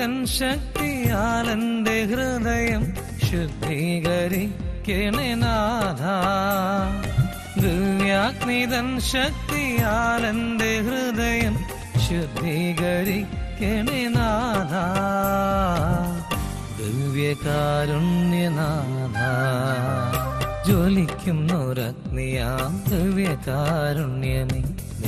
ദിവ്യാഗ്നിതൻ ശക്തിയാലെന്റെ ഹൃദയം ശുദ്ധീകരിക്കണേ നാഥ. ദിവ്യാഗ്നിതൻ ശക്തിയാലെന്റെ ഹൃദയം ശുദ്ധീകരിക്കണേ നാഥ. ദിവ്യകാരുണ്യനാഥ ജ്വലിക്കുന്നൊരഗ്നിയാം ദിവ്യകാരുണ്യമേ.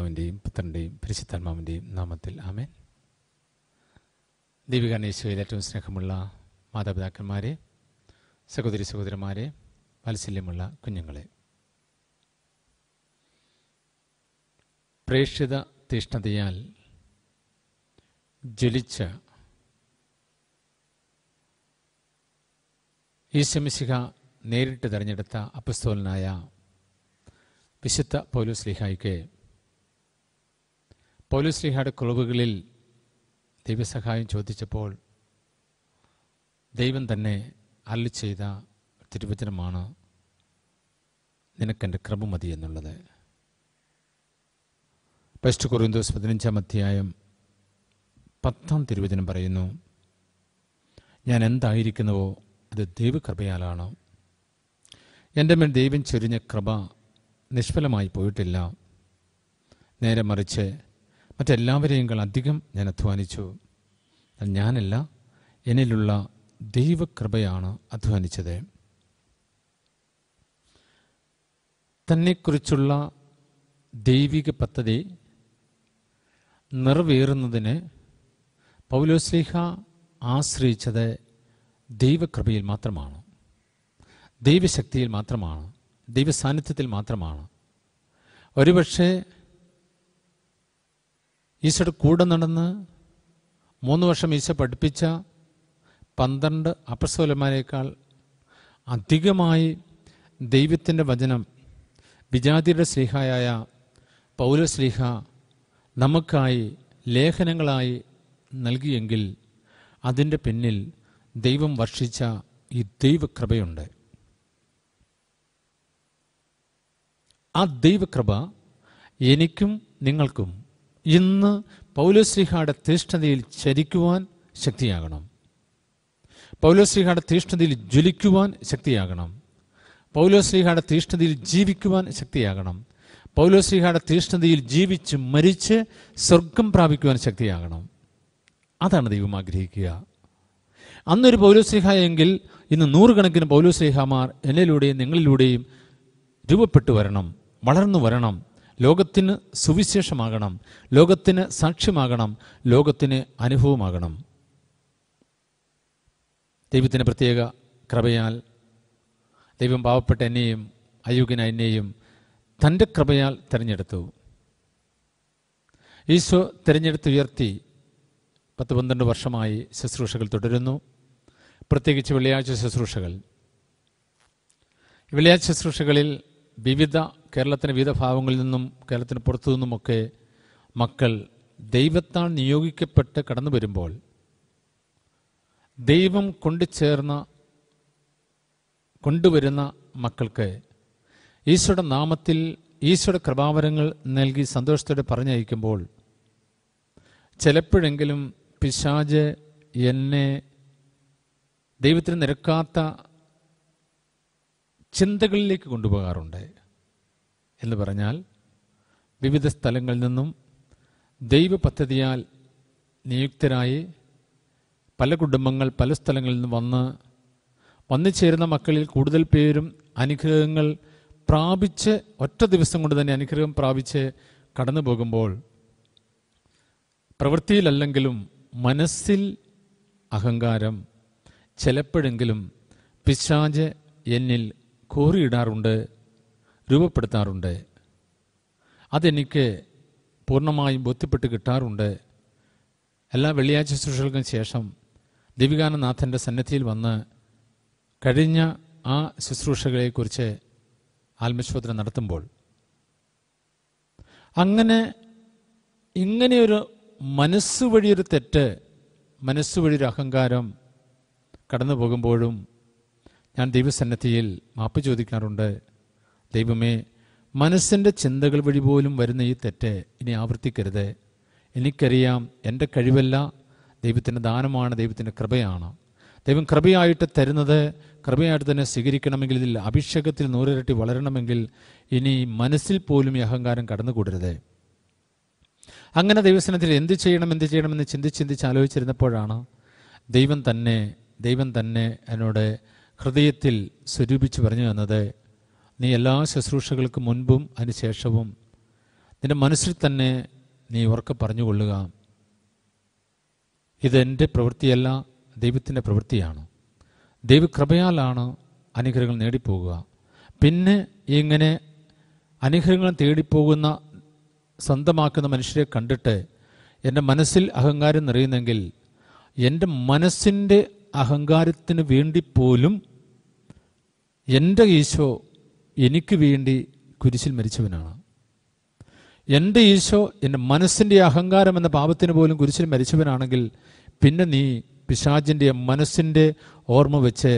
പിതാവിന്റെയും പുത്രന്റെയും പരിശുദ്ധാത്മാവിന്റെയും നാമത്തിൽ ആമേൻ. ദീപികാനേശ്വയിൽ ഏറ്റവും സ്നേഹമുള്ള മാതാപിതാക്കന്മാരെ സഹോദരി സഹോദരന്മാരെ വാത്സല്യമുള്ള കുഞ്ഞുങ്ങളെ. പ്രേക്ഷിത തീഷ്ണതയാൽ ജ്വലിച്ച ഈശമിശിഹ നേരിട്ട് തിരഞ്ഞെടുത്ത അപ്പസ്തോലനായ വിശുദ്ധ പൗലോസ് ലിഹായ്ക്ക് പൗലോസ് ലിഹയുടെ കുളവുകളിൽ ദൈവസഹായം ചോദിച്ചപ്പോൾ ദൈവം തന്നെ അല്ലി ചെയ്ത തിരുവചനമാണ് നിനക്കെന്റെ ക്രമം മതി എന്നുള്ളത്. ഫസ്റ്റ് കുറിന്തോസ് പതിനഞ്ചാം അധ്യായം പത്താം തിരുവചനം പറയുന്നു ഞാൻ എന്തായിരിക്കുന്നുവോ അത് ദൈവകൃപയാലാണ്. എന്റെ മേൽ ദൈവം ചൊരിഞ്ഞ കൃപ നിഷ്ഫലമായി പോയിട്ടില്ല. നേരെ മറിച്ച് മറ്റെല്ലാവരെയും അധികം ഞാൻ അധ്വാനിച്ചു. ഞാനല്ല എന്നിലുള്ള ദൈവകൃപയാണ് അധ്വാനിച്ചത്. തന്നെക്കുറിച്ചുള്ള ദൈവിക പദ്ധതി നിറവേറുന്നതിന് പൗലോസ്ലിഹ ആശ്രയിച്ചത് ദൈവകൃപയിൽ മാത്രമാണ്. ദൈവശക്തിയിൽ മാത്രമാണ്. ദൈവസാന്നിധ്യത്തിൽ മാത്രമാണ്. ഒരുപക്ഷെ ഈശോയുടെ കൂടെ നടന്ന് മൂന്ന് വർഷം ഈശോ പഠിപ്പിച്ച പന്ത്രണ്ട് അപസ്വലന്മാരെക്കാൾ അധികമായി ദൈവത്തിന്റെ വചനം വിജാതിയുടെ സ്ലീഹായ പൗലസ്ലീഹ നമുക്കായി ലേഖനങ്ങളായി നൽകിയെങ്കിൽ അതിന്റെ പിന്നിൽ ദൈവം വർഷിച്ച ഈ ദൈവകൃപയുണ്ട്. ആ ദൈവകൃപ എനിക്കും നിങ്ങൾക്കും ഇന്ന് പൗലോശ്രീഹയുടെ തീഷ്ണതയിൽ ചരിക്കുവാൻ ശക്തിയാകണം. പൗലോശ്രീഹയുടെ തീഷ്ണതയിൽ ജ്വലിക്കുവാൻ ശക്തിയാകണം. പൗലോശ്രീഹയുടെ തീഷ്ണതയിൽ ജീവിക്കുവാൻ ശക്തിയാകണം. പൗലോശ്രീഹയുടെ തീഷ്ണതയിൽ ജീവിച്ച് മരിച്ച് സ്വർഗം പ്രാപിക്കുവാൻ ശക്തിയാകണം. അതാണ് ദൈവം ആഗ്രഹിക്കുക. അന്നൊരു പൗലശ്രീഹ എങ്കിൽ ഇന്ന് നൂറുകണക്കിന് പൗലോശ്രീഹമാർ എന്നിലൂടെയും നിങ്ങളിലൂടെയും രൂപപ്പെട്ടു വരണം വളർന്നു വരണം. ലോകത്തിന് സുവിശേഷമാകണം ലോകത്തിന് സാക്ഷ്യമാകണം ലോകത്തിന് അനുഭവമാകണം. ദൈവത്തിന്റെ പ്രത്യേക കൃപയാൽ ദൈവം പാവപ്പെട്ട എന്നെയും അയോഗ്യന എന്നെയും തന്റെ കൃപയാൽ തിരഞ്ഞെടുത്തു. ഈശോ തിരഞ്ഞെടുത്തുയർത്തി പത്ത് പന്ത്രണ്ട് വർഷമായി ശുശ്രൂഷകൾ തുടരുന്നു. പ്രത്യേകിച്ച് വെള്ളിയാഴ്ച ശുശ്രൂഷകൾ. വെള്ളിയാഴ്ച ശുശ്രൂഷകളിൽ വിവിധ കേരളത്തിന്റെ വിവിധ ഭാവങ്ങളിൽ നിന്നും കേരളത്തിന് പുറത്തു നിന്നുമൊക്കെ മക്കൾ ദൈവത്താൽ നിയോഗിക്കപ്പെട്ട് കടന്നു വരുമ്പോൾ ദൈവം കൊണ്ടുചേർന്ന കൊണ്ടുവരുന്ന മക്കൾക്ക് ഈശോയുടെ നാമത്തിൽ ഈശോയുടെ കൃപാവരങ്ങൾ നൽകി സന്തോഷത്തോടെ പറഞ്ഞയക്കുമ്പോൾ ചിലപ്പോഴെങ്കിലും പിശാജ് എന്നെ ദൈവത്തിന് നിരക്കാത്ത ചിന്തകളിലേക്ക് കൊണ്ടുപോകാറുണ്ട്. എന്ന് പറഞ്ഞാൽ വിവിധ സ്ഥലങ്ങളിൽ നിന്നും ദൈവ പദ്ധതിയാൽ നിയുക്തരായി പല കുടുംബങ്ങൾ പല സ്ഥലങ്ങളിൽ നിന്ന് വന്ന് വന്നു ചേരുന്ന മക്കളിൽ കൂടുതൽ പേരും അനുഗ്രഹങ്ങൾ പ്രാപിച്ച് ഒറ്റ ദിവസം കൊണ്ട് തന്നെ അനുഗ്രഹം പ്രാപിച്ച് കടന്നു പോകുമ്പോൾ പ്രവൃത്തിയിലല്ലെങ്കിലും മനസ്സിൽ അഹങ്കാരം ചിലപ്പോഴെങ്കിലും പിശാജ് എന്നിൽ കോറിയിടാറുണ്ട്. രൂപപ്പെടുത്താറുണ്ട്. അതെനിക്ക് പൂർണമായും ബോധ്യപ്പെട്ട് കിട്ടാറുണ്ട്. എല്ലാ വെള്ളിയാഴ്ച ശുശ്രൂഷകൾക്കും ശേഷം ദിവികാനനാഥന്റെ സന്നദ്ധിയിൽ വന്ന് കഴിഞ്ഞ ആ ശുശ്രൂഷകളെക്കുറിച്ച് ആത്മശോധന നടത്തുമ്പോൾ അങ്ങനെ ഇങ്ങനെയൊരു മനസ്സ് വഴിയൊരു തെറ്റ് മനസ്സ് വഴിയൊരു അഹങ്കാരം കടന്നു പോകുമ്പോഴും ഞാൻ ദൈവസന്നദ്ധിയിൽ മാപ്പ് ചോദിക്കാറുണ്ട്. ദൈവമേ മനസ്സിന്റെ ചിന്തകൾ വഴി പോലും വരുന്ന ഈ തെറ്റ് ഇനി ആവർത്തിക്കരുത്. എനിക്കറിയാം എന്റെ കഴിവല്ല ദൈവത്തിന്റെ ദാനമാണ് ദൈവത്തിന്റെ കൃപയാണ്. ദൈവം കൃപയായിട്ട് തരുന്നത് കൃപയായിട്ട് തന്നെ സ്വീകരിക്കണമെങ്കിൽ ഇതിൽ അഭിഷേകത്തിൽ നൂറിരട്ടി വളരണമെങ്കിൽ ഇനി മനസ്സിൽ പോലും ഈ അഹങ്കാരം കടന്നുകൂടരുത്. അങ്ങനെ ദൈവസനത്തിൽ എന്ത് ചെയ്യണം എന്ത് ചെയ്യണമെന്ന് ചിന്തിച്ച് ചിന്തിച്ച് ആലോചിച്ചിരുന്നപ്പോഴാണ് ദൈവം തന്നെ ദൈവം തന്നെ എന്നോട് ഹൃദയത്തിൽ സ്വരൂപിച്ച് പറഞ്ഞു തന്നത് നീ എല്ലാ ശുശ്രൂഷകൾക്ക് മുൻപും അതിനുശേഷവും നിന്റെ മനസ്സിൽ തന്നെ നീ ഉറക്കെ പറഞ്ഞുകൊള്ളുക. ഇതെന്റെ പ്രവൃത്തിയല്ല ദൈവത്തിന്റെ പ്രവൃത്തിയാണ്. ദൈവകൃപയാലാണ് അനുഗ്രഹങ്ങൾ നേടിപ്പോകുക. പിന്നെ ഇങ്ങനെ അനുഗ്രഹങ്ങൾ തേടിപ്പോകുന്ന സ്വന്തമാക്കുന്ന മനുഷ്യരെ കണ്ടിട്ട് എന്റെ മനസ്സിൽ അഹങ്കാരം നിറയുന്നെങ്കിൽ എന്റെ മനസ്സിന്റെ അഹങ്കാരത്തിന് വേണ്ടി പോലും എന്റെ ഈശോ എനിക്ക് വേണ്ടി കുരിശിൽ മരിച്ചവനാണ്. എന്റെ ഈശോ എന്റെ മനസ്സിന്റെ അഹങ്കാരം എന്ന പാപത്തിന് പോലും കുരിശിൽ മരിച്ചവനാണെങ്കിൽ പിന്നെ നീ പിശാചിന്റെ മനസ്സിന്റെ ഓർമ്മ വെച്ച്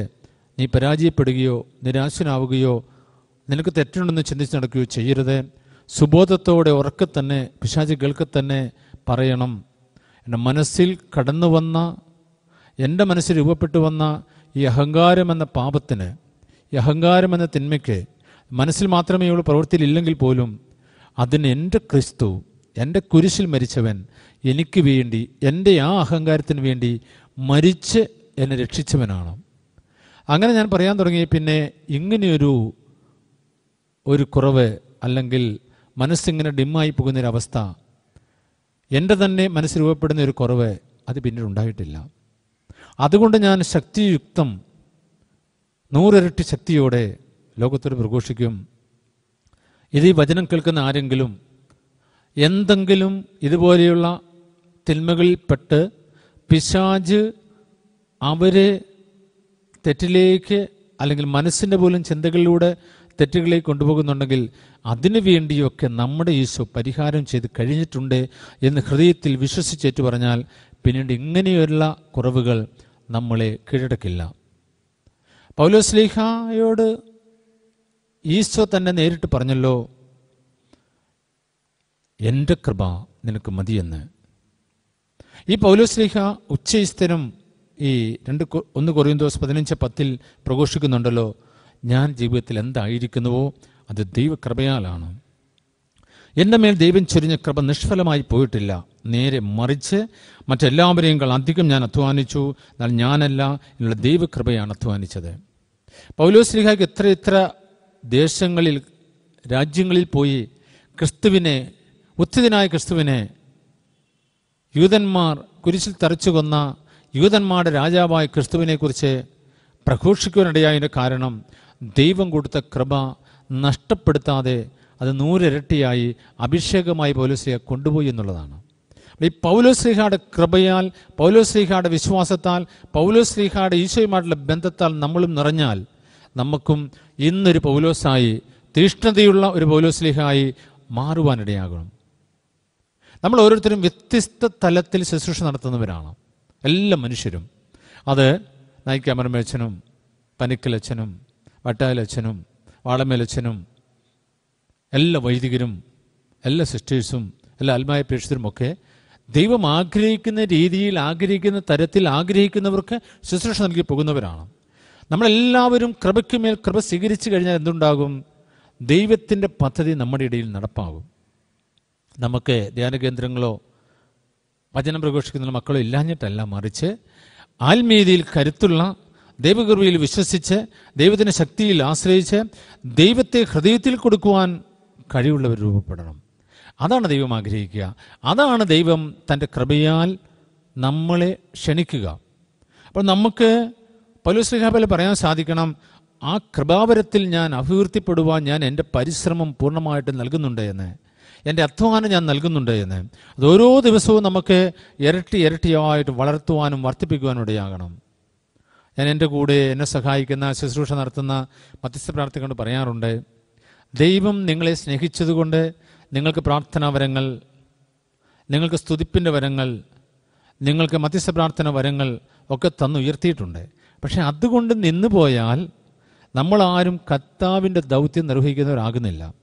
നീ പരാജയപ്പെടുകയോ നിരാശനാവുകയോ നിനക്ക് തെറ്റുണ്ടെന്ന് ചിന്തിച്ച് നടക്കുകയോ ചെയ്യരുത്. സുബോധത്തോടെ ഉറക്കെ തന്നെ പിശാചി കേൾക്കെ തന്നെ പറയണം. എന്റെ മനസ്സിൽ കടന്നു വന്ന എന്റെ മനസ്സിൽ രൂപപ്പെട്ടു വന്ന ഈ അഹങ്കാരം എന്ന പാപത്തിന് ഈ അഹങ്കാരം എന്ന തിന്മയ്ക്ക് മനസ്സിൽ മാത്രമേ ഉള്ളൂ പ്രവൃത്തിയിലില്ലെങ്കിൽ പോലും അതിന് എന്റെ ക്രിസ്തു എന്റെ കുരിശിൽ മരിച്ചവൻ എനിക്ക് വേണ്ടി എന്റെ ആ അഹങ്കാരത്തിന് വേണ്ടി മരിച്ച് എന്നെ രക്ഷിച്ചവനാണ്. അങ്ങനെ ഞാൻ പറയാൻ തുടങ്ങി പിന്നെ ഇങ്ങനെയൊരു ഒരു കുറവ് അല്ലെങ്കിൽ മനസ്സിങ്ങനെ ഡിമ്മായി പോകുന്നൊരവസ്ഥ എന്റെ തന്നെ മനസ്സ് രൂപപ്പെടുന്ന ഒരു കുറവ് അത് പിന്നീട് ഉണ്ടായിട്ടില്ല. അതുകൊണ്ട് ഞാൻ ശക്തിയുക്തം നൂറിരട്ടി ശക്തിയോടെ ലോകത്തോട് പ്രഘോഷിക്കും. ഇത് ഈ വചനം കേൾക്കുന്ന ആരെങ്കിലും എന്തെങ്കിലും ഇതുപോലെയുള്ള തിന്മകളിൽപ്പെട്ട് പിശാജ് അവരെ തെറ്റിലേക്ക് അല്ലെങ്കിൽ മനസ്സിന്റെ പോലും ചിന്തകളിലൂടെ തെറ്റുകളിലേക്ക് കൊണ്ടുപോകുന്നുണ്ടെങ്കിൽ അതിനു വേണ്ടിയൊക്കെ നമ്മുടെ ഈശോ പരിഹാരം ചെയ്ത് കഴിഞ്ഞിട്ടുണ്ട് എന്ന് ഹൃദയത്തിൽ വിശ്വസിച്ചേറ്റു പറഞ്ഞാൽ പിന്നീട് ഇങ്ങനെയുള്ള കുറവുകൾ നമ്മളെ കീഴടക്കില്ല. പൗലോസ്ലീഹായോട് ഈശോ തന്നെ നേരിട്ട് പറഞ്ഞല്ലോ എന്റെ കൃപ നിനക്ക് മതിയെന്ന്. ഈ പൗലോസ്ലിഹ ഉച്ചസ്ഥിരം ഈ രണ്ട് ഒന്ന് കൊറിയന്തോസ് പതിനഞ്ച് പത്തിൽ പ്രഘോഷിക്കുന്നുണ്ടല്ലോ ഞാൻ ജീവിതത്തിൽ എന്തായിരിക്കുന്നുവോ അത് ദൈവകൃപയാലാണ്. എന്റെ മേൽ ദൈവം ചൊരിഞ്ഞ കൃപ നിഷ്ഫലമായി പോയിട്ടില്ല. നേരെ മറിച്ച് മറ്റെല്ലാവരെയും അധികം ഞാൻ അധ്വാനിച്ചു എന്നാൽ ഞാനല്ല എന്നുള്ള ദൈവകൃപയാണ് അധ്വാനിച്ചത്. പൗലോസ്ലിഹയ്ക്ക് എത്ര എത്ര ദേശങ്ങളിൽ രാജ്യങ്ങളിൽ പോയി ക്രിസ്തുവിനെ ഉത്തിതനായ ക്രിസ്തുവിനെ യൂതന്മാർ കുരിശിൽ തറച്ചു കൊന്ന യൂതന്മാരുടെ രാജാവായ ക്രിസ്തുവിനെക്കുറിച്ച് പ്രഘോഷിക്കുവാനിടയായതിന്റെ കാരണം ദൈവം കൊടുത്ത കൃപ നഷ്ടപ്പെടുത്താതെ അത് നൂറിരട്ടിയായി അഭിഷേകമായി പൗലോസ്ലിഹ കൊണ്ടുപോയി എന്നുള്ളതാണ്. ഈ പൗലോസ്ലിഹയുടെ കൃപയാൽ പൗലോസ്ലിഹയുടെ വിശ്വാസത്താൽ പൗലോസ്ലിഹയുടെ ഈശോയുമായിട്ടുള്ള ബന്ധത്താൽ നമ്മളും നിറഞ്ഞാൽ നമുക്കും ഇന്നൊരു പൗലോസായി തീഷ്ണതയുള്ള ഒരു പൗലോസ്ലിഹായി മാറുവാനിടയാകണം. നമ്മൾ ഓരോരുത്തരും വ്യത്യസ്ത തലത്തിൽ ശുശ്രൂഷ നടത്തുന്നവരാണ്. എല്ലാ മനുഷ്യരും. അത് നയിക്കാമരമേച്ചനും പനിക്കലച്ഛനും വട്ടായലച്ഛനും വാളമേലച്ഛനും എല്ലാ വൈദികരും എല്ലാ സിസ്റ്റേഴ്സും എല്ലാ ആത്മായ പ്രേക്ഷിതരുമൊക്കെ ദൈവം ആഗ്രഹിക്കുന്ന രീതിയിൽ ആഗ്രഹിക്കുന്ന തരത്തിൽ ആഗ്രഹിക്കുന്നവർക്ക് ശുശ്രൂഷ നൽകി പോകുന്നവരാണ്. നമ്മളെല്ലാവരും കൃപയ്ക്ക് മേൽ കൃപ സ്വീകരിച്ചു കഴിഞ്ഞാൽ എന്തുണ്ടാകും? ദൈവത്തിന്റെ പദ്ധതി നമ്മുടെ ഇടയിൽ നടപ്പാകും. നമുക്ക് ധ്യാന കേന്ദ്രങ്ങളോ വചനം പ്രഘോഷിക്കുന്ന മക്കളോ ഇല്ലാഞ്ഞിട്ടല്ല മറിച്ച് ആത്മീയതയിൽ കരുത്തുള്ള ദൈവകൃപയിൽ വിശ്വസിച്ച് ദൈവത്തിന്റെ ശക്തിയിൽ ആശ്രയിച്ച് ദൈവത്തെ ഹൃദയത്തിൽ കൊടുക്കുവാൻ കഴിവുള്ളവർ രൂപപ്പെടണം. അതാണ് ദൈവം ആഗ്രഹിക്കുക. അതാണ് ദൈവം തന്റെ കൃപയാൽ നമ്മളെ ക്ഷണിക്കുക. അപ്പോൾ നമുക്ക് പൗലോസ്ലിഹാബല പറയാൻ സാധിക്കണം ആ കൃപാവരത്തിൽ ഞാൻ അഭിവൃദ്ധിപ്പെടുവാൻ ഞാൻ എന്റെ പരിശ്രമം പൂർണമായിട്ട് നൽകുന്നുണ്ട് എന്ന്. എന്റെ അധ്വാനം ഞാൻ നൽകുന്നുണ്ട് എന്ന്. അത് ഓരോ ദിവസവും നമുക്ക് ഇരട്ടി ഇരട്ടിയായിട്ട് വളർത്തുവാനും വർദ്ധിപ്പിക്കുവാനും ഇടയാകണം. ഞാൻ എന്റെ കൂടെ എന്നെ സഹായിക്കുന്ന ശുശ്രൂഷ നടത്തുന്ന മധ്യസ്ഥ പ്രാർത്ഥിക്കൊണ്ട് പറയാറുണ്ട് ദൈവം നിങ്ങളെ സ്നേഹിച്ചതുകൊണ്ട് നിങ്ങൾക്ക് പ്രാർത്ഥനാ വരങ്ങൾ നിങ്ങൾക്ക് സ്തുതിപ്പിന്റെ വരങ്ങൾ നിങ്ങൾക്ക് മധ്യസ്ഥ പ്രാർത്ഥന വരങ്ങൾ ഒക്കെ തന്നുയർത്തിയിട്ടുണ്ട്. പക്ഷെ അതുകൊണ്ട് നിന്നു പോയാൽ നമ്മളാരും കർത്താവിന്റെ ദൗത്യം നിർവഹിക്കുന്നവരാകുന്നില്ല.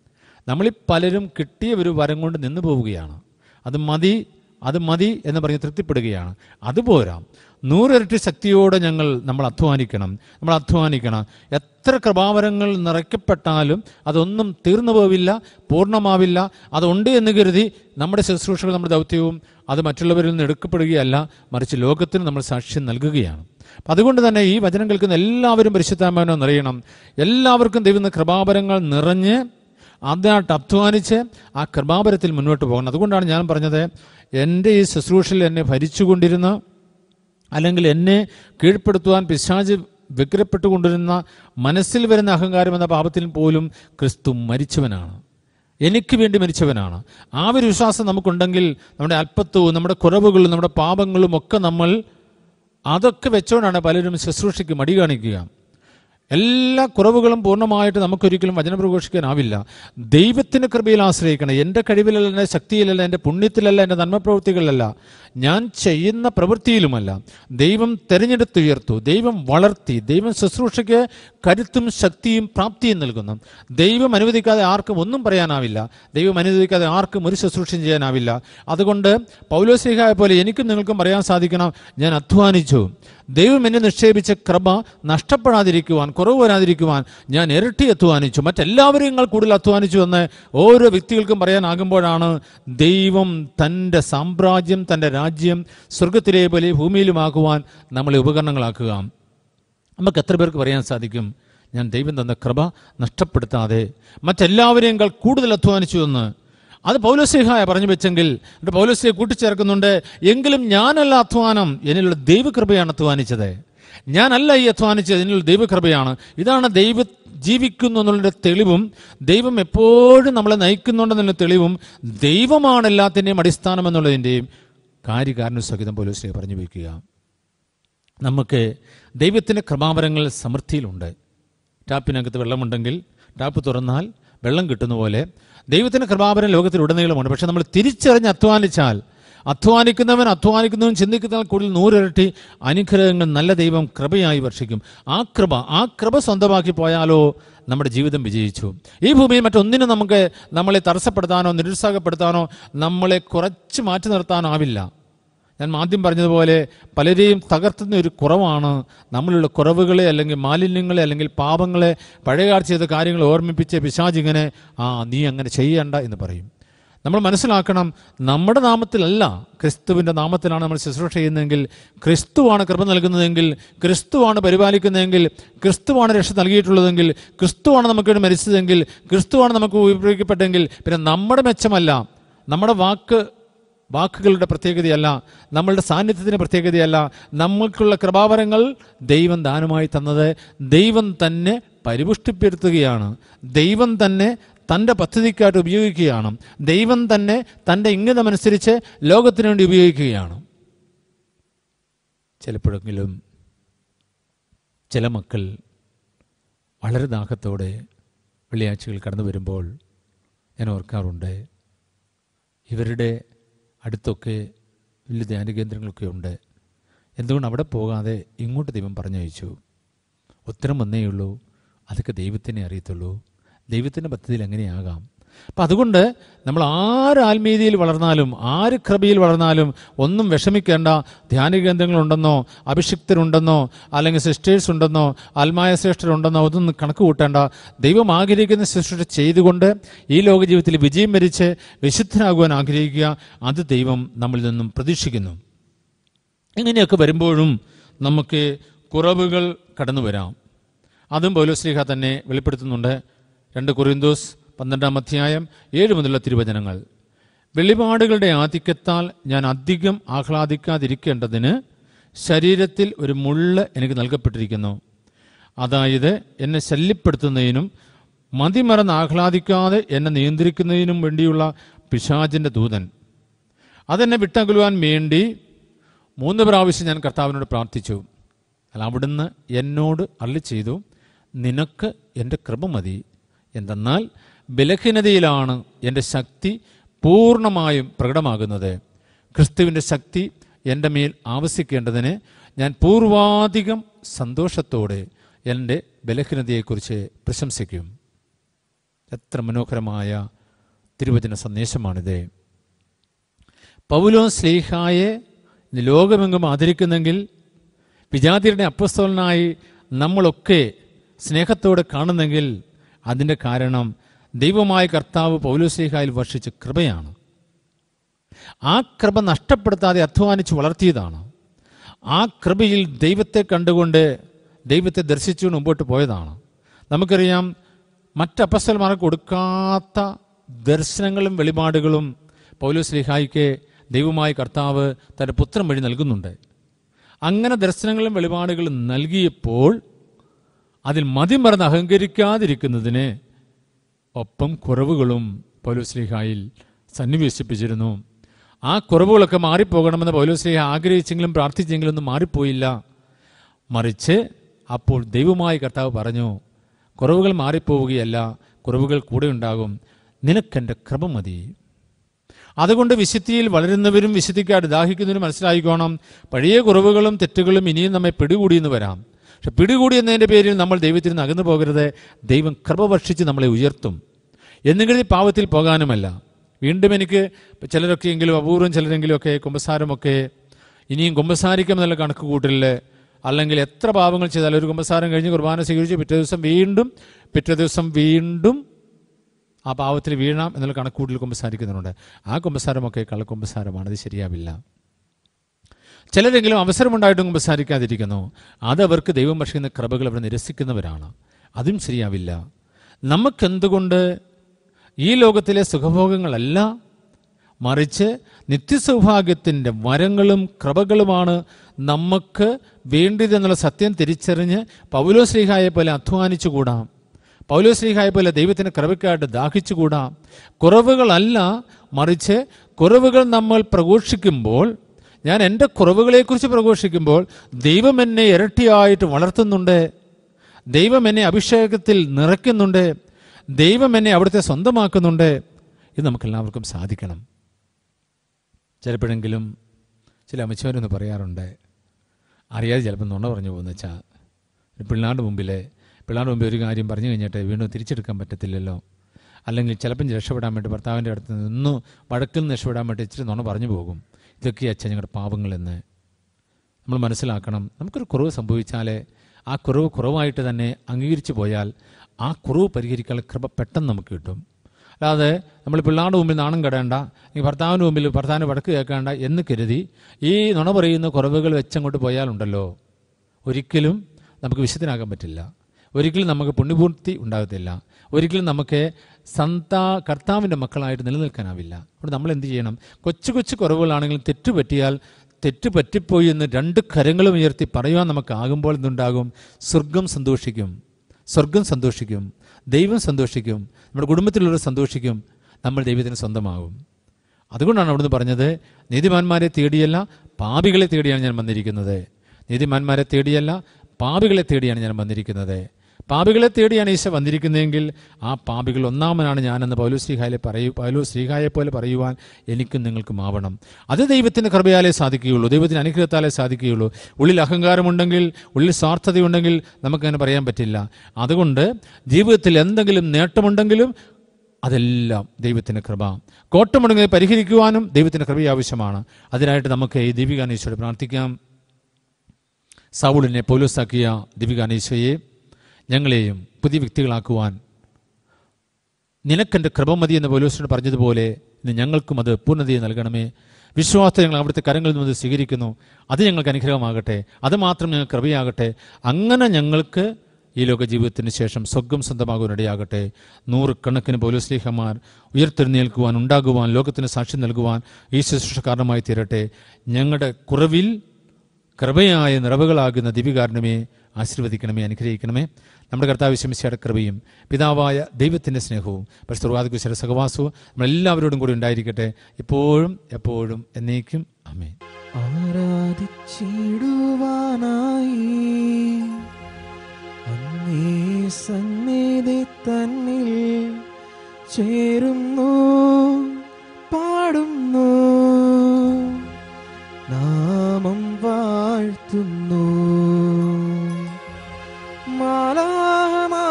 നമ്മളിൽ പലരും കിട്ടിയ ഒരു വരം കൊണ്ട് നിന്നു പോവുകയാണ്. അത് മതി അത് മതി എന്ന് പറഞ്ഞ് തൃപ്തിപ്പെടുകയാണ്. അതുപോരാ. നൂറിരട്ടി ശക്തിയോടെ ഞങ്ങൾ നമ്മൾ അധ്വാനിക്കണം. നമ്മൾ അധ്വാനിക്കണം. എത്ര കൃപാവരങ്ങൾ നിറയ്ക്കപ്പെട്ടാലും അതൊന്നും തീർന്നു പോവില്ല പൂർണമാവില്ല. അതുണ്ട് എന്ന് കരുതി നമ്മുടെ ശുശ്രൂഷകൾ നമ്മുടെ ദൗത്യവും അത് മറ്റുള്ളവരിൽ നിന്ന് എടുക്കപ്പെടുകയല്ല മറിച്ച് ലോകത്തിന് നമ്മൾ സാക്ഷ്യം നൽകുകയാണ്. അതുകൊണ്ട് തന്നെ ഈ വചനം കേൾക്കുന്ന എല്ലാവരും പരിശുദ്ധാത്മാവിനെ നിറയണം എല്ലാവർക്കും ദൈവം കൃപാവരങ്ങൾ നിറഞ്ഞ് അതിനായിട്ട് അധ്വാനിച്ച് ആ കൃപാപരത്തിൽ മുന്നോട്ട് പോകണം. അതുകൊണ്ടാണ് ഞാൻ പറഞ്ഞത് എന്റെ ഈ ശുശ്രൂഷയിൽ എന്നെ ഭരിച്ചുകൊണ്ടിരുന്ന അല്ലെങ്കിൽ എന്നെ കീഴ്പ്പെടുത്തുവാൻ പിശാജ് വ്യഗ്രപ്പെട്ടുകൊണ്ടിരുന്ന മനസ്സിൽ വരുന്ന അഹങ്കാരം എന്ന പാപത്തിൽ പോലും ക്രിസ്തു മരിച്ചവനാണ്. എനിക്ക് വേണ്ടി മരിച്ചവനാണ്. ആ ഒരു വിശ്വാസം നമുക്കുണ്ടെങ്കിൽ നമ്മുടെ അല്പത്വവും നമ്മുടെ കുറവുകളും നമ്മുടെ പാപങ്ങളും ഒക്കെ നമ്മൾ അതൊക്കെ വെച്ചുകൊണ്ടാണ് പലരും ശുശ്രൂഷയ്ക്ക് മടി കാണിക്കുക. എല്ലാ കുറവുകളും പൂർണമായിട്ട് നമുക്കൊരിക്കലും വചനം പ്രഘോഷിക്കാനാവില്ല ദൈവത്തിന് കൃപയിൽ ആശ്രയിക്കണം. എന്റെ കഴിവിലല്ല എന്റെ ശക്തിയിലല്ല എന്റെ പുണ്യത്തിലല്ല എന്റെ നന്മപ്രവൃത്തികളിലല്ല. ഞാൻ ചെയ്യുന്ന പ്രവൃത്തിയിലുമല്ല. ദൈവം തെരഞ്ഞെടുത്തുയർത്തു ദൈവം വളർത്തി ദൈവം ശുശ്രൂഷയ്ക്ക് കരുത്തും ശക്തിയും പ്രാപ്തിയും നൽകുന്നു. ദൈവം അനുവദിക്കാതെ ആർക്കും ഒന്നും പറയാനാവില്ല. ദൈവം അനുവദിക്കാതെ ആർക്കും ഒരു ശുശ്രൂഷയും ചെയ്യാനാവില്ല. അതുകൊണ്ട് പൗലോസ്ലിഹായ പോലെ എനിക്കും നിങ്ങൾക്കും പറയാൻ സാധിക്കണം. ഞാൻ അധ്വാനിച്ചു. ദൈവം എന്നെ നിക്ഷേപിച്ച കൃപ നഷ്ടപ്പെടാതിരിക്കുവാൻ കുറവ് വരാതിരിക്കുവാൻ ഞാൻ ഇരട്ടി അധ്വാനിച്ചു. മറ്റെല്ലാവരെയും കൂടുതൽ അധ്വാനിച്ചു എന്ന് ഓരോ വ്യക്തികൾക്കും പറയാനാകുമ്പോഴാണ് ദൈവം തന്റെ സാമ്രാജ്യം തന്റെ രാജ്യം സ്വർഗത്തിലെ പോലെ ഭൂമിയിലുമാക്കുവാൻ നമ്മളെ ഉപകരണങ്ങളാക്കുക. നമുക്ക് എത്ര പേർക്ക് പറയാൻ സാധിക്കും? ഞാൻ ദൈവം തന്ന കൃപ നഷ്ടപ്പെടുത്താതെ മറ്റെല്ലാവരെയും കൂടുതൽ അധ്വാനിച്ചു എന്ന് അത് പൗലോസ്ലിഹായ പറഞ്ഞു വെച്ചെങ്കിൽ എന്നിട്ട് പൗലോസ്ലിയെ കൂട്ടിച്ചേർക്കുന്നുണ്ട് എങ്കിലും ഞാനല്ല അധ്വാനം എന്നിലുള്ള ദൈവകൃപയാണ് അധ്വാനിച്ചത്. ഞാനല്ല ഈ അധ്വാനിച്ചത് എന്നിലുള്ള ദൈവകൃപയാണ്. ഇതാണ് ദൈവ ജീവിക്കുന്നു എന്നുള്ള തെളിവും ദൈവം എപ്പോഴും നമ്മളെ നയിക്കുന്നുണ്ടെന്നുള്ള തെളിവും ദൈവമാണ് എല്ലാത്തിന്റെയും അടിസ്ഥാനം എന്നുള്ളതിന്റെയും കാര്യകാരണ സഹിതം പൗലോസ്ലിയെ പറഞ്ഞു വയ്ക്കുക നമുക്ക് ദൈവത്തിന്റെ കൃപാവരങ്ങൾ സമൃദ്ധിയിലുണ്ട്. ടാപ്പിനകത്ത് വെള്ളമുണ്ടെങ്കിൽ ടാപ്പ് തുറന്നാൽ വെള്ളം കിട്ടുന്ന പോലെ ദൈവത്തിന്റെ ലോകത്തിൽ ലോകത്തിലുടനീളമുണ്ട്. പക്ഷെ നമ്മൾ തിരിച്ചറിഞ്ഞ് അധ്വാനിച്ചാൽ അധ്വാനിക്കുന്നവൻ അധ്വാനിക്കുന്നവൻ ചിന്തിക്കുന്നതിൽ കൂടുതൽ നൂറിരട്ടി അനുഗ്രഹങ്ങൾ നല്ല ദൈവം കൃപയായി വർഷിക്കും. ആ കൃപ ആ കൃപ സ്വന്തമാക്കി പോയാലോ നമ്മുടെ ജീവിതം വിജയിച്ചു. ഈ ഭൂമിയിൽ മറ്റൊന്നിനും നമുക്ക് നമ്മളെ തടസ്സപ്പെടുത്താനോ നിരുത്സാഹപ്പെടുത്താനോ നമ്മളെ കുറച്ച് മാറ്റി നിർത്താനോ ആവില്ല ഞാൻ ആദ്യം പറഞ്ഞതുപോലെ പലരെയും തകർത്തുന്ന ഒരു കുറവാണ് നമ്മളുള്ള കുറവുകളെ അല്ലെങ്കിൽ മാലിന്യങ്ങളെ അല്ലെങ്കിൽ പാപങ്ങളെ പഴയകാർ ചെയ്ത കാര്യങ്ങൾ ഓർമ്മിപ്പിച്ച് പിശാജിങ്ങനെ ആ നീ അങ്ങനെ ചെയ്യണ്ട എന്ന് പറയും. നമ്മൾ മനസ്സിലാക്കണം നമ്മുടെ നാമത്തിലല്ല ക്രിസ്തുവിന്റെ നാമത്തിലാണ് നമ്മൾ ശുശ്രൂഷ ചെയ്യുന്നതെങ്കിൽ ക്രിസ്തുവാണ് കൃപ നൽകുന്നതെങ്കിൽ ക്രിസ്തുവാണ് പരിപാലിക്കുന്നതെങ്കിൽ ക്രിസ്തുവാണ് രക്ഷ നൽകിയിട്ടുള്ളതെങ്കിൽ ക്രിസ്തുവാണ് നമുക്ക് വേണ്ടി മരിച്ചതെങ്കിൽ ക്രിസ്തുവാണ് നമുക്ക് ഉപയോഗിക്കപ്പെട്ടെങ്കിൽ പിന്നെ നമ്മുടെ മെച്ചമല്ല. നമ്മുടെ വാക്ക് വാക്കുകളുടെ പ്രത്യേകതയല്ല നമ്മളുടെ സാന്നിധ്യത്തിന്റെ പ്രത്യേകതയല്ല നമ്മൾക്കുള്ള കൃപാവരങ്ങൾ ദൈവം ദാനമായി തന്നത്. ദൈവം തന്നെ പരിപുഷ്ടിപ്പെടുത്തുകയാണ്. ദൈവം തന്നെ തന്റെ പദ്ധതിക്കായിട്ട് ഉപയോഗിക്കുകയാണ്. ദൈവം തന്നെ തന്റെ ഇംഗിതമനുസരിച്ച് ലോകത്തിന് വേണ്ടി ഉപയോഗിക്കുകയാണ്. ചിലപ്പോഴെങ്കിലും ചില മക്കൾ വളരെ ദാഹത്തോടെ വെള്ളിയാഴ്ചകൾ കടന്നു വരുമ്പോൾ ഞാൻ ഓർക്കാറുണ്ട് ഇവരുടെ അടുത്തൊക്കെ വലിയ ധ്യാനകേന്ദ്രങ്ങളൊക്കെ ഉണ്ട്. എന്തുകൊണ്ട് അവിടെ പോകാതെ ഇങ്ങോട്ട് ദൈവം പറഞ്ഞയച്ചു? ഉത്തരം വന്നേയുള്ളൂ. അതൊക്കെ ദൈവത്തിനെ അറിയത്തുള്ളൂ. ദൈവത്തിന്റെ പദ്ധതിയിൽ എങ്ങനെയാകാം? അപ്പം അതുകൊണ്ട് നമ്മൾ ആര് ആത്മീയതയിൽ വളർന്നാലും ആര് കൃപയിൽ വളർന്നാലും ഒന്നും വിഷമിക്കേണ്ട. ധ്യാന കേന്ദ്രങ്ങളുണ്ടെന്നോ അഭിഷിക്തരുണ്ടെന്നോ അല്ലെങ്കിൽ സിസ്റ്റേഴ്സ് ഉണ്ടെന്നോ ആത്മായ ശ്രേഷ്ഠരുണ്ടെന്നോ അതൊന്നും കണക്ക് കൂട്ടേണ്ട. ദൈവം ആഗ്രഹിക്കുന്ന ശുശ്രൂഷ ചെയ്തുകൊണ്ട് ഈ ലോക ജീവിതത്തിൽ വിജയം വരിച്ച് വിശുദ്ധനാകുവാൻ ആഗ്രഹിക്കുക. അത് ദൈവം നമ്മളിൽ നിന്നും പ്രതീക്ഷിക്കുന്നു. ഇങ്ങനെയൊക്കെ വരുമ്പോഴും നമുക്ക് കുറവുകൾ കടന്നു വരാം അതും പൗലോസ്ലിഹ തന്നെ വെളിപ്പെടുത്തുന്നുണ്ട്. രണ്ട് കൊറിന്തോസ് പന്ത്രണ്ടാം അധ്യായം ഏഴ് മുതലുള്ള തിരുവചനങ്ങൾ. വെളിപാടുകളുടെ ആധിക്യത്താൽ ഞാൻ അധികം ആഹ്ലാദിക്കാതിരിക്കേണ്ടതിന് ശരീരത്തിൽ ഒരു മുള്ള് എനിക്ക് നൽകപ്പെട്ടിരിക്കുന്നു. അതായത് എന്നെ ശല്യപ്പെടുത്തുന്നതിനും മതിമറന്ന് ആഹ്ലാദിക്കാതെ എന്നെ നിയന്ത്രിക്കുന്നതിനും വേണ്ടിയുള്ള പിശാചിന്റെ ദൂതൻ. അതെന്നെ വിട്ടകലുവാൻ വേണ്ടി മൂന്ന് പ്രാവശ്യം ഞാൻ കർത്താവിനോട് പ്രാർത്ഥിച്ചു. അല്ല അവിടുന്ന് എന്നോട് അള്ളി ചെയ്തു നിനക്ക് എന്റെ കൃപ മതി. എന്തെന്നാൽ ബലഹീനതയിലാണ് എന്റെ ശക്തി പൂർണമായും പ്രകടമാകുന്നത്. ക്രിസ്തുവിന്റെ ശക്തി എന്റെ മേൽ ആവശ്യിക്കേണ്ടതിന് ഞാൻ പൂർവാധികം സന്തോഷത്തോടെ എന്റെ ബലഹീനതയെക്കുറിച്ച് പ്രശംസിക്കും. എത്ര മനോഹരമായ തിരുവചന സന്ദേശമാണിത്. പൗലോ സ്ലീഹായെ ലോകമെങ്കും ആദരിക്കുന്നെങ്കിൽ വിജാതിയുടെ അപ്പസ്തോലനായി നമ്മളൊക്കെ സ്നേഹത്തോടെ കാണുന്നെങ്കിൽ അതിന്റെ കാരണം ദൈവമായ കർത്താവ് പൗലോസ്ലീഹായിൽ വർഷിച്ച കൃപയാണ്. ആ കൃപ നഷ്ടപ്പെടുത്താതെ അധ്വാനിച്ച് വളർത്തിയതാണ്. ആ കൃപയിൽ ദൈവത്തെ കണ്ടുകൊണ്ട് ദൈവത്തെ ദർശിച്ചു മുമ്പോട്ട് പോയതാണ്. നമുക്കറിയാം മറ്റപ്പസ്തന്മാർക്ക് കൊടുക്കാത്ത ദർശനങ്ങളും വെളിപാടുകളും പൗലോസ്ലിഹായിക്ക് ദൈവമായ കർത്താവ് തന്റെ പുത്രം വഴി നൽകുന്നുണ്ട്. അങ്ങനെ ദർശനങ്ങളും വെളിപാടുകളും നൽകിയപ്പോൾ അതിൽ മതിമറന്ന് അഹങ്കരിക്കാതിരിക്കുന്നതിന് ഒപ്പം കുറവുകളും പൗലോസ്ലിഹായിൽ സന്നിവേശിപ്പിച്ചിരുന്നു. ആ കുറവുകളൊക്കെ മാറിപ്പോകണമെന്ന് പൗലോസ്ലിഹ ആഗ്രഹിച്ചെങ്കിലും പ്രാർത്ഥിച്ചെങ്കിലും ഒന്നും മാറിപ്പോയില്ല. മറിച്ച് അപ്പോൾ ദൈവമായ കർത്താവ് പറഞ്ഞു കുറവുകൾ മാറിപ്പോവുകയല്ല കുറവുകൾ കൂടെ ഉണ്ടാകും. നിനക്കെന്റെ ക്രമം മതി. അതുകൊണ്ട് വിശുദ്ധിയിൽ വളരുന്നവരും വിശുദ്ധിക്കായിട്ട് ദാഹിക്കുന്നവരും മനസ്സിലായിക്കോണം. പഴയ കുറവുകളും തെറ്റുകളും ഇനിയും നമ്മെ പിടികൂടിയെന്ന് വരാം. പക്ഷെ പിടികൂടി എന്നതിന്റെ പേരിൽ നമ്മൾ ദൈവത്തിൽ നിന്ന് അകന്നു പോകരുത്. ദൈവം കൃപ നമ്മളെ ഉയർത്തും. എന്നുകരുതി പാവത്തിൽ പോകാനുമല്ല. വീണ്ടും എനിക്ക് ചിലരൊക്കെയെങ്കിലും അപൂർവം ചിലരെങ്കിലുമൊക്കെ കുമ്പസാരമൊക്കെ ഇനിയും കുമ്പസാരിക്കും എന്നുള്ള കണക്ക് കൂട്ടലിൽ അല്ലെങ്കിൽ എത്ര പാപങ്ങൾ ചെയ്താലും ഒരു കുമ്പസാരം കഴിഞ്ഞ് കുർബാന സ്വീകരിച്ച് പിറ്റേ ദിവസം വീണ്ടും പിറ്റേ ദിവസം വീണ്ടും ആ പാവത്തിൽ വീഴാം എന്നുള്ള കണക്കൂട്ടിൽ കുമ്പസാരിക്കുന്നുണ്ട്. ആ കുമ്പസാരമൊക്കെ കള്ളക്കുമ്പസാരമാണ്. അത് ശരിയാവില്ല. ചിലരെങ്കിലും അവസരമുണ്ടായിട്ടും ഉപസാരിക്കാതിരിക്കുന്നു അത് അവർക്ക് ദൈവം ഭക്ഷിക്കുന്ന കൃപകൾ അവർ നിരസിക്കുന്നവരാണ്. അതും ശരിയാവില്ല. നമുക്കെന്തുകൊണ്ട് ഈ ലോകത്തിലെ സുഖഭോഗങ്ങളല്ല? മറിച്ച് നിത്യസൗഭാഗ്യത്തിന്റെ വരങ്ങളും കൃപകളുമാണ് നമുക്ക് വേണ്ടിയതെന്നുള്ള സത്യം തിരിച്ചറിഞ്ഞ് പൗലോ ശ്രീഹായെ പോലെ അധ്വാനിച്ചുകൂടാം? പൗലോശ്രീഹായെ പോലെ ദൈവത്തിന്റെ കൃപയ്ക്കായിട്ട് ദാഹിച്ചുകൂടാം? കുറവുകളല്ല മറിച്ച് കുറവുകൾ നമ്മൾ പ്രഘോഷിക്കുമ്പോൾ ഞാൻ എന്റെ കുറവുകളെക്കുറിച്ച് പ്രഘോഷിക്കുമ്പോൾ ദൈവം എന്നെ ഇരട്ടിയായിട്ട് വളർത്തുന്നുണ്ട്. ദൈവം എന്നെ അഭിഷേകത്തിൽ നിറയ്ക്കുന്നുണ്ട്. ദൈവം എന്നെ അവിടുത്തെ സ്വന്തമാക്കുന്നുണ്ട്. ഇത് നമുക്കെല്ലാവർക്കും സാധിക്കണം. ചിലപ്പോഴെങ്കിലും ചില അമ്മച്ചവരൊന്ന് പറയാറുണ്ട് അറിയാതെ ചിലപ്പോൾ നുണ പറഞ്ഞു പോകുന്ന വെച്ചാൽ പിള്ളാരുടെ മുമ്പിൽ പിള്ളാരുടെ മുമ്പിൽ ഒരു കാര്യം പറഞ്ഞു കഴിഞ്ഞിട്ട് വീണ്ടും തിരിച്ചെടുക്കാൻ പറ്റത്തില്ലല്ലോ. അല്ലെങ്കിൽ ചിലപ്പം രക്ഷപ്പെടാൻ വേണ്ടി ഭർത്താവിന്റെ അടുത്ത് നിന്ന് വഴക്കിൽ നിന്ന് രക്ഷപ്പെടാൻ വേണ്ടി ഇച്ചിരി നുണ പറഞ്ഞു പോകും. ഇതൊക്കെ അച്ഛൻ ഞങ്ങളുടെ പാപങ്ങളെന്ന് നമ്മൾ മനസ്സിലാക്കണം. നമുക്കൊരു കുറവ് സംഭവിച്ചാൽ ആ കുറവ് കുറവായിട്ട് തന്നെ അംഗീകരിച്ചു പോയാൽ ആ കുറവ് പരിഹരിക്കാനുള്ള കൃപ പെട്ടെന്ന് നമുക്ക് കിട്ടും. അല്ലാതെ നമ്മൾ പിള്ളാരുടെ മുമ്പിൽ നാണം കെടേണ്ട ഈ ഭർത്താവിന്റെ മുമ്പിൽ ഭർത്താവിന് വടക്ക് കേൾക്കേണ്ട എന്ന് കരുതി ഈ നുണ പറയുന്ന കുറവുകൾ വെച്ചങ്ങോട്ട് പോയാലുണ്ടല്ലോ. ഒരിക്കലും നമുക്ക് വിശുദ്ധനാകാൻ പറ്റില്ല. ഒരിക്കലും നമുക്ക് പുണ്യപൂർത്തി ഉണ്ടാകത്തില്ല. ഒരിക്കലും നമുക്ക് സന്താ കർത്താവിന്റെ മക്കളായിട്ട് നിലനിൽക്കാനാവില്ല. അതുകൊണ്ട് നമ്മൾ എന്ത് ചെയ്യണം? കൊച്ചു കൊച്ചു കുറവുകളാണെങ്കിലും തെറ്റ് പറ്റിയാൽ പറ്റിപ്പോയി എന്ന് രണ്ട് കരങ്ങളും ഉയർത്തി പറയുവാൻ നമുക്കാകുമ്പോൾ എന്തുണ്ടാകും? സ്വർഗം സന്തോഷിക്കും. സ്വർഗം സന്തോഷിക്കും. ദൈവം സന്തോഷിക്കും. നമ്മുടെ കുടുംബത്തിലുള്ളവർ സന്തോഷിക്കും. നമ്മൾ ദൈവത്തിന് സ്വന്തമാകും. അതുകൊണ്ടാണ് അവിടുന്ന് പറഞ്ഞത് നീതിമാന്മാരെ തേടിയല്ല പാപികളെ തേടിയാണ് ഞാൻ വന്നിരിക്കുന്നത്. നീതിമാന്മാരെ തേടിയല്ല പാപികളെ തേടിയാണ് ഞാൻ വന്നിരിക്കുന്നത്. പാപികളെ തേടിയാണ് ഈശോ വന്നിരിക്കുന്നതെങ്കിൽ ആ പാപികൾ ഒന്നാമനാണ് ഞാനെന്ന് പൗലു ശ്രീഹായെ പറയൂ പൗലു ശ്രീഹായെ പോലെ പറയുവാൻ എനിക്കും നിങ്ങൾക്കും മാവണം അത് ദൈവത്തിന്റെ കൃപയാലേ സാധിക്കുകയുള്ളൂ. ദൈവത്തിന്റെ അനുഗ്രഹത്താലേ സാധിക്കുകയുള്ളൂ. ഉള്ളിൽ അഹങ്കാരമുണ്ടെങ്കിൽ ഉള്ളിൽ സ്വാർത്ഥതയുണ്ടെങ്കിൽ നമുക്കങ്ങനെ പറയാൻ പറ്റില്ല. അതുകൊണ്ട് ജീവിതത്തിൽ എന്തെങ്കിലും നേട്ടമുണ്ടെങ്കിലും അതെല്ലാം ദൈവത്തിന്റെ കൃപ. കോട്ടമുണ്ടെങ്കിൽ പരിഹരിക്കുവാനും ദൈവത്തിന്റെ കൃപ ആവശ്യമാണ്. അതിനായിട്ട് നമുക്ക് ഈ ദീപികാനീശ്വരെ പ്രാർത്ഥിക്കാം. സൗളിനെ പോലീസാക്കിയ ദീപികാനീശ്വയെ ഞങ്ങളെയും പുതിയ വ്യക്തികളാക്കുവാൻ. നിനക്കെന്റെ കൃപ മതി എന്ന് പോലീസിനോട് പറഞ്ഞതുപോലെ ഇന്ന് ഞങ്ങൾക്കും അത് പൂർണതയെ നൽകണമേ. വിശ്വാസത്തെ ഞങ്ങൾ അവിടുത്തെ കരങ്ങളിൽ നിന്ന് സ്വീകരിക്കുന്നു. അത് ഞങ്ങൾക്ക് അനുഗ്രഹമാകട്ടെ. അത് മാത്രം ഞങ്ങൾ കൃപയാകട്ടെ. അങ്ങനെ ഞങ്ങൾക്ക് ഈ ലോക ജീവിതത്തിന് ശേഷം സ്വർഗം സ്വന്തമാകുവാനിടയാകട്ടെ. നൂറുകണക്കിന് പോലീസ്ലീഹമാർ ഉയർത്തെഴുന്നേൽക്കുവാൻ ഉണ്ടാകുവാൻ ലോകത്തിന് സാക്ഷ്യം നൽകുവാൻ ഈ ശുശ്രൂഷ കാരണമായി തീരട്ടെ. ഞങ്ങളുടെ കുറവിൽ കൃപയായ നിറവുകളാകുന്ന ദിവികാരണമേ ആശീർവദിക്കണമേ അനുഗ്രഹിക്കണമേ. നമ്മുടെ കർത്താവ് ശമിശയുടെ കൃപയും പിതാവായ ദൈവത്തിന്റെ സ്നേഹവും പരിശുദ്ധവാദിക്കുശയുടെ സഹവാസവും നമ്മളെല്ലാവരോടും കൂടി ഉണ്ടായിരിക്കട്ടെ. ഇപ്പോഴും എപ്പോഴും എന്നേക്കും. അമേ ആരാധിച്ചിടുവാനായി അങ്ങേ സന്നിധി തന്നിൽ ചേരുന്നു പാടുന്നു നാമം വാഴ്ത്തുന്നു.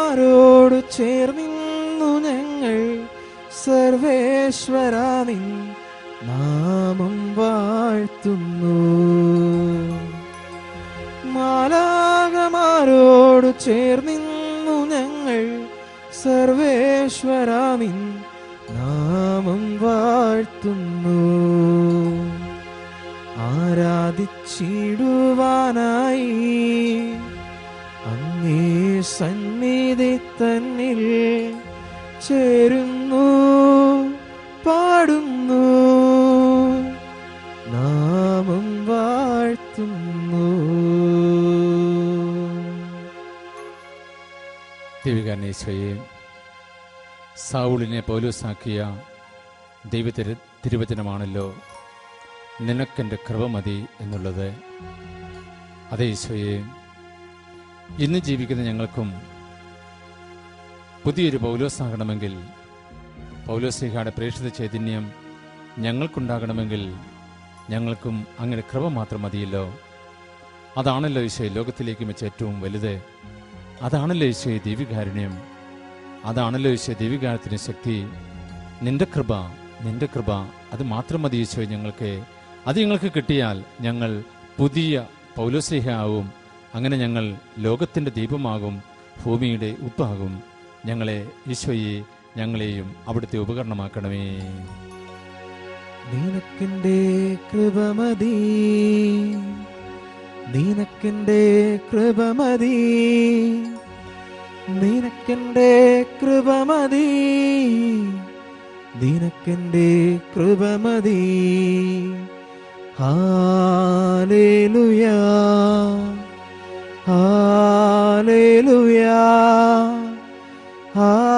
മാലാമാരോട് ചേർന്നിന്നു ഞങ്ങൾ? സർവേശ്വര നിൻ നാമം വാഴ്ത്തുന്നു. മാലാകമാരോട് ചേർന്നിന്നു ഞങ്ങൾ? സർവേശ്വര നിൻ നാമം വാഴ്ത്തുന്നു. ആരാധിച്ചിടുവാനായി അങ്ങേ സന്നിധി ദൈവികാനേശ്വയെ സാവുളിനെ പോലൂസാക്കിയ ദൈവത്തിരു തിരുവചനമാണല്ലോ. നിനക്കെന്റെ കൃപ മതി എന്നുള്ളത്. അതേ ഈശോയെ ഇന്ന് ജീവിക്കുന്ന ഞങ്ങൾക്കും പുതിയൊരു പൗലോസാകണമെങ്കിൽ പൗലോസ്ലിഹയുടെ പ്രേക്ഷിത ചൈതന്യം ഞങ്ങൾക്കുണ്ടാകണമെങ്കിൽ ഞങ്ങൾക്കും അങ്ങനെ കൃപ മാത്രം മതിയല്ലോ. അതാണല്ലോ ഈശോ ലോകത്തിലേക്ക് വെച്ച് ഏറ്റവും വലുത്. അതാണല്ലോ ഈശോയെ ദൈവികാരുണ്യം. അതാണല്ലോ ഈശോ ദൈവികാരത്തിന് ശക്തി. നിന്റെ കൃപ നിന്റെ കൃപ അത് മാത്രം മതി ഈശോ ഞങ്ങൾക്ക്. അത് ഞങ്ങൾക്ക് കിട്ടിയാൽ ഞങ്ങൾ പുതിയ പൗലോസ്ലിഹ ആവും അങ്ങനെ ഞങ്ങൾ ലോകത്തിന്റെ ദീപമാകും ഭൂമിയുടെ ഉപ്പാകും. ഞങ്ങളെ ഈശോയെ ഞങ്ങളെയും അവിടുത്തെ ഉപകരണമാക്കണമേ. നിനക്കിന്റെ കൃപമതി നിനക്കെന്റെ കൃപമതി നിനക്കെന്റെ കൃപമതി നിനക്കെന്റെ കൃപമതി ഹാലേലുയാ. ഹാലേലുയാ. ഹാലേലുയാ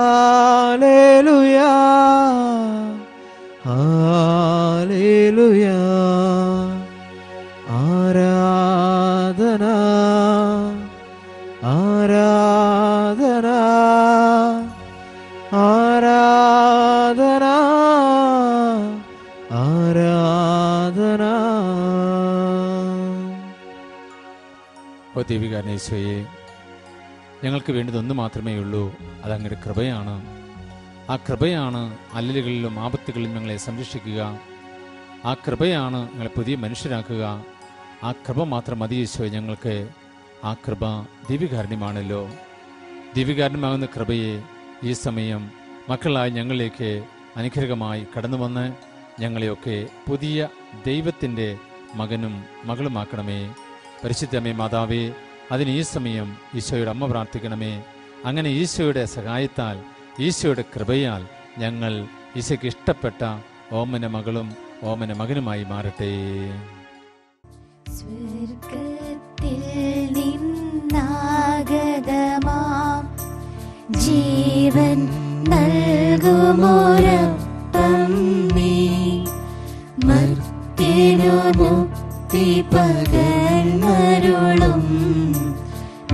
ഓ ദൈവികാരനേശ്വയെ ഞങ്ങൾക്ക് വേണ്ടത് ഒന്ന് മാത്രമേ ഉള്ളൂ. അത് കൃപയാണ്. ആ കൃപയാണ് അല്ലലുകളിലും ആപത്തുകളിലും ഞങ്ങളെ സംരക്ഷിക്കുക. ആ കൃപയാണ് ഞങ്ങളെ പുതിയ മനുഷ്യരാക്കുക. ആ കൃപ മാത്രം മതി യേശോ ഞങ്ങൾക്ക് ആ കൃപ ദിവ്യകാരുണ്യമാണല്ലോ ദിവ്യകാരുണ്യമാകുന്ന കൃപയെ ഈ സമയം മക്കളായി ഞങ്ങളിലേക്ക് അനുഗ്രഹമായി കടന്നു വന്ന് ഞങ്ങളെയൊക്കെ പുതിയ ദൈവത്തിന്റെ മകനും മകളുമാക്കണമേ. പരിശുദ്ധമേ മാതാവേ അതിന് ഈ സമയം ഈശോയുടെ അമ്മ പ്രാർത്ഥിക്കണമേ. അങ്ങനെ ഈശോയുടെ സഹായത്താൽ ഈശോയുടെ കൃപയാൽ ഞങ്ങൾ ഈശോയ്ക്ക് ഇഷ്ടപ്പെട്ട ഓമന മകളും ഓമന മകനുമായി മാറട്ടെ. ജീവൻ നൽകുമോരപ്പം നീ മർത്യനു മുക്തി പകർന്നരുളും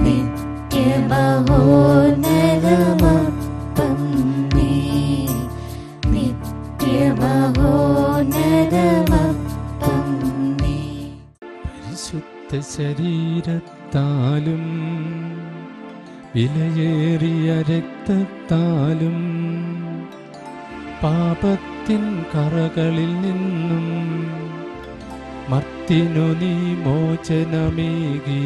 നിത്യമഹോന്നതമപ്പം നീ നിത്യമഹോന്നതമപ്പം നീ പരിശുദ്ധ ശരീരത്താലും വിലയേറിയ രക്തത്താലും പാപത്തിൻ കറകളിൽ നിന്നും മർത്തിനു നീ മോചനമേകി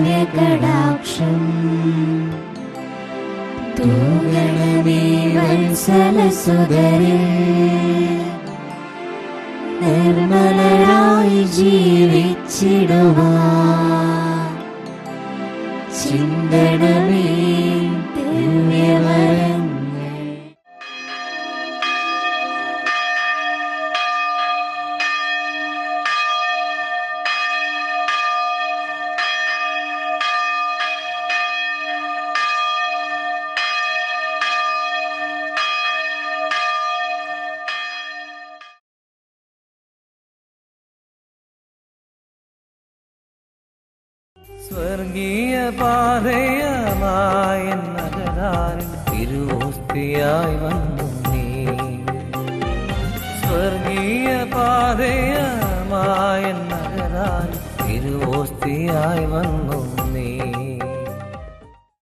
സുഗുദേശാദിവ്യകടാക്ഷം തൂഗണമേ വത്സലസുതരേ നിർമ്മലരായി ജീവിച്ചിടുവാൻ ചിന്തണമേ